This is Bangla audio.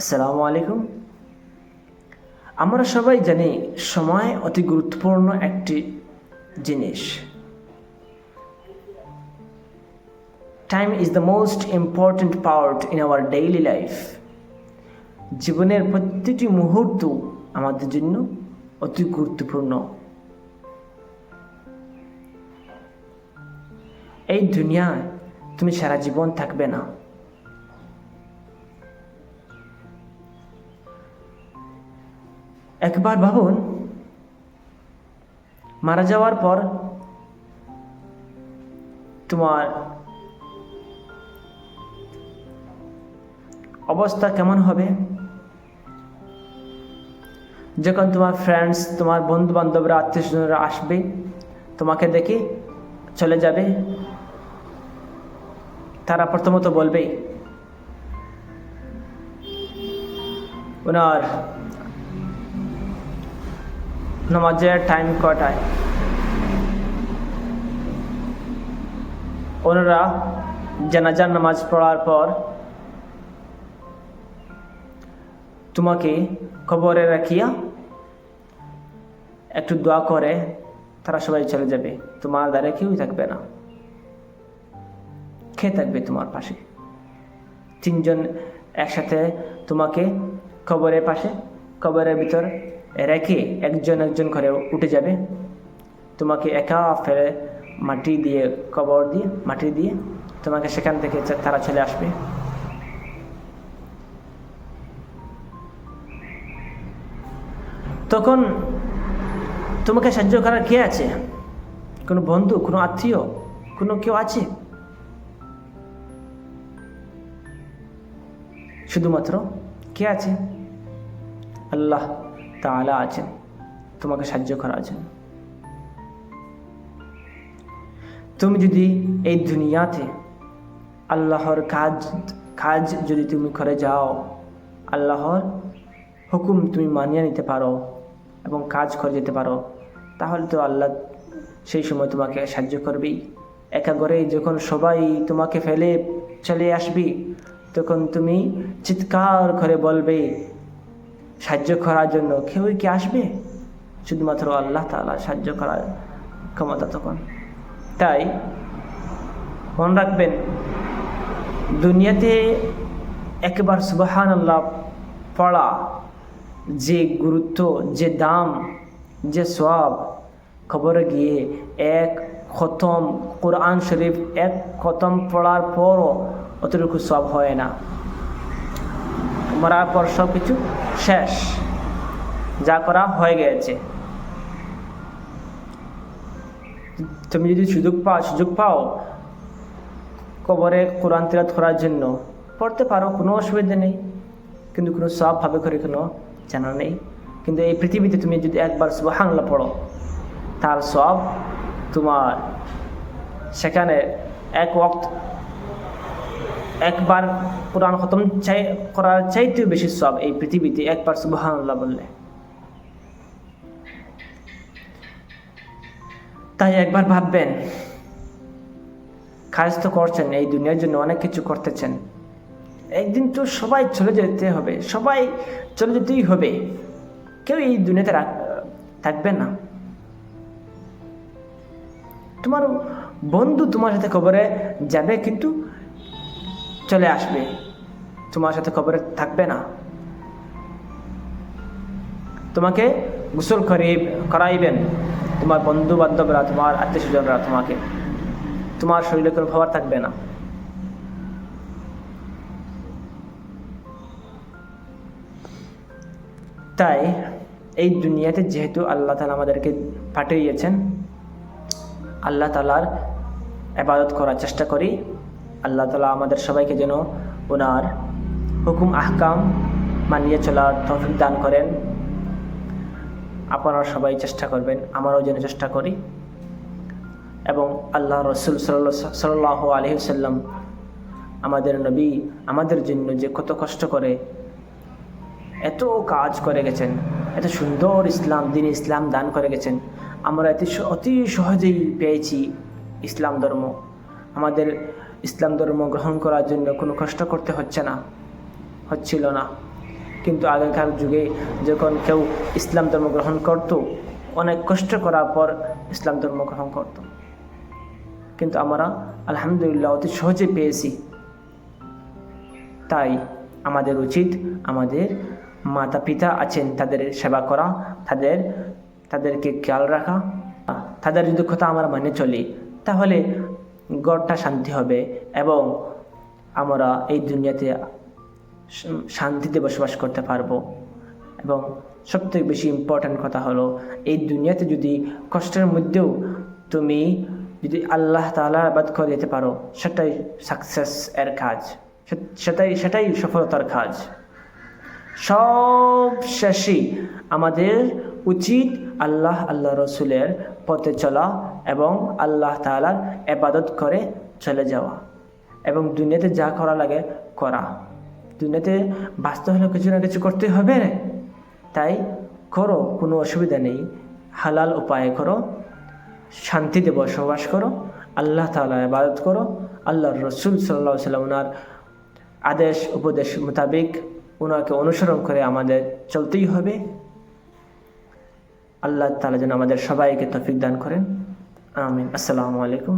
আসসালামু আলাইকুম। আমরা সবাই জানি সময় অতি গুরুত্বপূর্ণ একটি জিনিস। Time is the most important part in our daily life জীবনের প্রতিটি মুহূর্ত আমাদের জন্য অতি গুরুত্বপূর্ণ। এই দুনিয়ায় তুমি সারা জীবন থাকবে না। একবার ভাবুন, মারা যাওয়ার পর তোমার অবস্থা কেমন হবে? যখন তোমার ফ্রেন্ডস তোমার বন্ধু বান্ধবরা আত্মীয় স্বজনরা আসবে, তোমাকে দেখে চলে যাবে, তারা প্রথমত বলবে, ওনার নামাজের টাইম কটায়? ওনারা জানাজার নামাজ পড়ার পর তোমাকে খবরে রাখিয়া একটু দোয়া করে, তারা সবাই চলে যাবে। তোমার দ্বারা কেউই থাকবে না। খেয়ে থাকবে তোমার পাশে? তিনজন একসাথে তোমাকে কবরের পাশে, কবরের ভিতর রেখে একজন একজন করে উঠে যাবে? তোমাকে একা ফেলে মাটি দিয়ে, কবর দিয়ে, মাটি দিয়ে তোমাকে সেখান থেকে তারা চলে আসবে। তখন তোমাকে সাহায্য করার কে আছে? কোনো বন্ধু, কোনো আত্মীয়, কোনো কেউ আছে? শুধুমাত্র কে আছে? আল্লাহ। তালা আছেন, তোমাকে সাহায্য করা জন্য তুমি যদি এই দুনিয়াতে আল্লাহর কাজ কাজ যদি তুমি করে যাও, আল্লাহর হুকুম তুমি মানিয়ে নিতে পারো এবং কাজ করে যেতে পারো, তাহলে তো আল্লাহ সেই সময় তোমাকে সাহায্য করবেই। একা করে যখন সবাই তোমাকে ফেলে চলে আসবি, তখন তুমি চিৎকার করে বলবে সাহায্য করার জন্য কেউই কি আসবে? শুধুমাত্র আল্লাহ তালা সাহায্য করার ক্ষমতা তখন। তাই মনে রাখবেন, দুনিয়াতে একবার সুবাহান আল্লাহ পড়া যে গুরুত্ব, যে দাম, যে সব খবরে গিয়ে এক খতম কোরআন শরীফ, এক খতম পড়ার পরও অতটুকু সব হয় না। মরার পর সব কিছু শেষ, যা করা হয়ে গেছে। তুমি যদি সুযোগ পাও সুযোগ পাও কবরে কোরআন তিরাত করার জন্য। পড়তে পারো, কোনো অসুবিধা নেই। কিন্তু কোনো সব ভাবে করে কোনো জানা নেই। কিন্তু এই পৃথিবীতে তুমি যদি একবার সুবাহাংলা পড়ো, তার সব তোমার সেখানে এক ওক্ত একবার কোরআন খতম চাই, করার চাইতেও বেশি সব এই পৃথিবীতে একবার সুবাহান্লাহ বললে। তাই একবার ভাববেন কাজ তো করছেন, এই দুনিয়ার জন্য অনেক কিছু করতেছেন। একদিন তো সবাই চলে যেতে হবে, সবাই চলে যেতেই হবে। কেউ এই দুনিয়াতে থাকবে না। তোমার বন্ধু তোমার সাথে খবরে যাবে কিন্তু চলে আসবে। তোমার সাথে খবরে থাকবে না। তোমাকে গোসল করিয়ে করাইবেন। তোমার বন্ধু বান্ধবরা তোমার আত্মীয় স্বজনরা তোমাকে। তোমার শরীরে কোনো খবর থাকবে না। তাই এই দুনিয়াতে যেহেতু আল্লাহ তালা আমাদেরকে পাঠিয়েছেন, আল্লাহ তালার আবাদত করার চেষ্টা করি। আল্লাহ তালা আমাদের সবাইকে যেন ওনার হুকুম, আহকাম মানিয়ে চলার তফিক দান করেন। আপনারা সবাই চেষ্টা করবেন, আমারও যেন চেষ্টা করি। এবং আল্লাহ রসুল সাল্লাহ আলহিসাল্লাম আমাদের নবী, আমাদের জন্য যে কত কষ্ট করে, এত কাজ করে গেছেন, এত সুন্দর ইসলাম, দিন ইসলাম দান করে গেছেন, আমরা এত অতি সহজেই পেয়েছি ইসলাম ধর্ম। আমাদের ইসলাম ধর্ম গ্রহণ করার জন্য কোনো কষ্ট করতে হচ্ছে না, হচ্ছিল না। কিন্তু আগেকার যুগে যখন কেউ ইসলাম ধর্ম গ্রহণ করত, অনেক কষ্ট করার পর ইসলাম ধর্ম গ্রহণ করত। কিন্তু আমরা আলহামদুলিল্লাহ অতি সহজে পেয়েছি। তাই আমাদের উচিত আমাদের মাতা পিতা আছেন, তাদের সেবা করা, তাদের, তাদেরকে খেয়াল রাখা। তাদের যদি কথা আমরা মানে চলি, তাহলে গড়টা শান্তি হবে এবং আমরা এই দুনিয়াতে শান্তিতে বসবাস করতে পারব। এবং সবথেকে বেশি ইম্পর্ট্যান্ট কথা হলো, এই দুনিয়াতে যদি কষ্টের মধ্যেও তুমি যদি আল্লাহ তাআলা আবাদ করে দিতে পারো, সেটাই সাকসেস এর কাজ। সেটাই সেটাই সফলতার কাজ। সব শেষে আমাদের উচিত আল্লাহ আল্লাহ রসুলের পথে চলা এবং আল্লাহ তাআলার এবাদত করে চলে যাওয়া এবং দুনিয়াতে যা করা লাগে করা। দুনিয়াতে বাঁচতে হলে কিছু না কিছু করতে হবে। তাই করো, কোনো অসুবিধা নেই। হালাল উপায়ে করো শান্তিতে বসবাস করো, আল্লাহ তাআলার ইবাদত করো, আল্লাহর রসুল সাল্লাহ সাল্লাম ওনার আদেশ, উপদেশ মোতাবেক ওনাকে অনুসরণ করে আমাদের চলতেই হবে। আল্লাহ তালা যেন আমাদের সবাইকে তফিক দান করেন। আমিন। আসসালামু আলাইকুম।